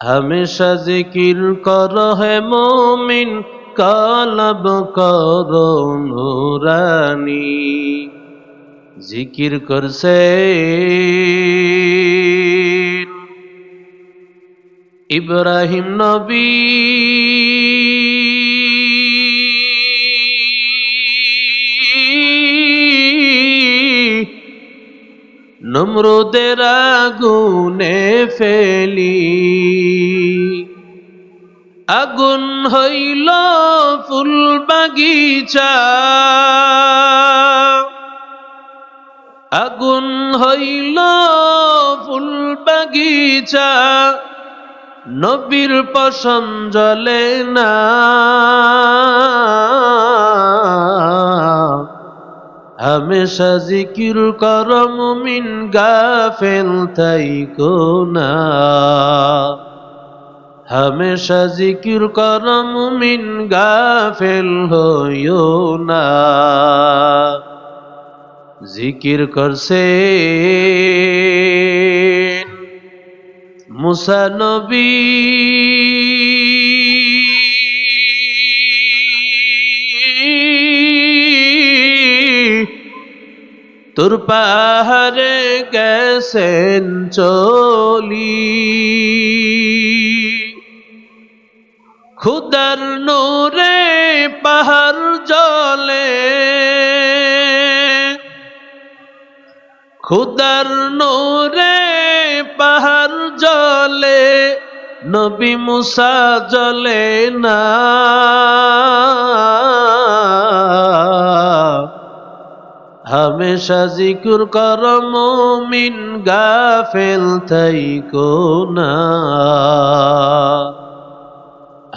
হমেশা জিকির কর হে মোমিন কালব কর নুরানি জিকির করছে ইব্রাহিম নবী নমরুদের আগুনে ফেলি। আগুন হইল ফুল বাগিচা। আগুন হইল ফুল বাগিচা। নবীর পশম জলে না। হমেশা জিকির কর মুমিন গাফেল তাই না। হমেশা জিকির কর মুমিন গাফেল হইও না। জিকির করছে মুসানবী তোর পাহাড়ে গেছেন চলি। খুদার নোরে পাহাড় জলে। খুদার নোরে পাহাড় জলে, নবী মুসা জলে না। হমেশা জিকুর কর মুমিন গাফেল থাইকো না।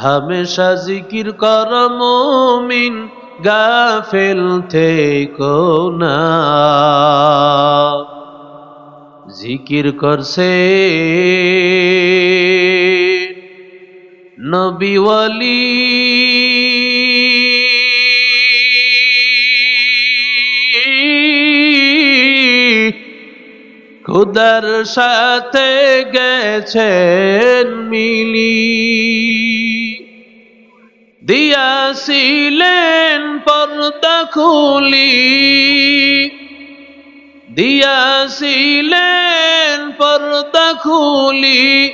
হমেশা জিকির কর মুমিন গাফেল থেকো না। জিকির করছে নবীওয়ালি খুদার সাথে গেছেন মিলি। দিয়াছিলেন পর্দা খুলি। দিয়াছিলেন পর্দা খুলি।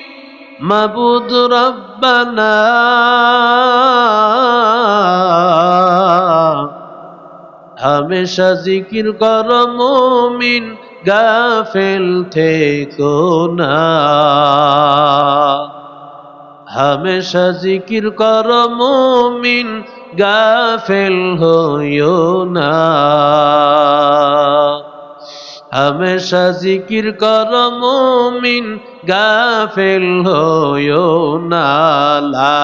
মাবুদ রব্বানা। হমেশা জিকির কর মুমিন। গাফেল থেকো না। হমেশা জিকির কর মুমিন, গাফেল হইও না। হমেশা জিকির কর মুমিন, গাফেল হইও না। লা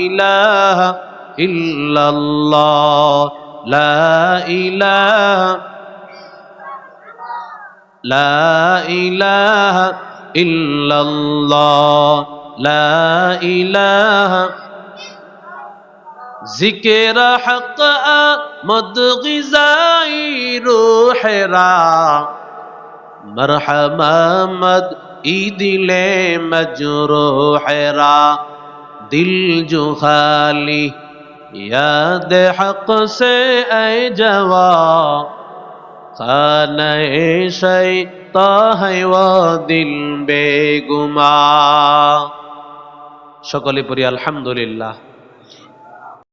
ইলাহা ইল্লাল্লাহ, লা ইলাহা লা ইলাহা ইল্লাল্লাহ, লা ইলাহা। জিকের হক মদ গিজাই রুহরা। ইদিলে ঈদিলে মজরুহরা। দিল জুহালি, ইয়াদ হক সে এ জওয়া। খানায় শাই তাহাইওয়া দিল বেগুমা। সকলে পড়ি আলহামদুলিল্লাহ।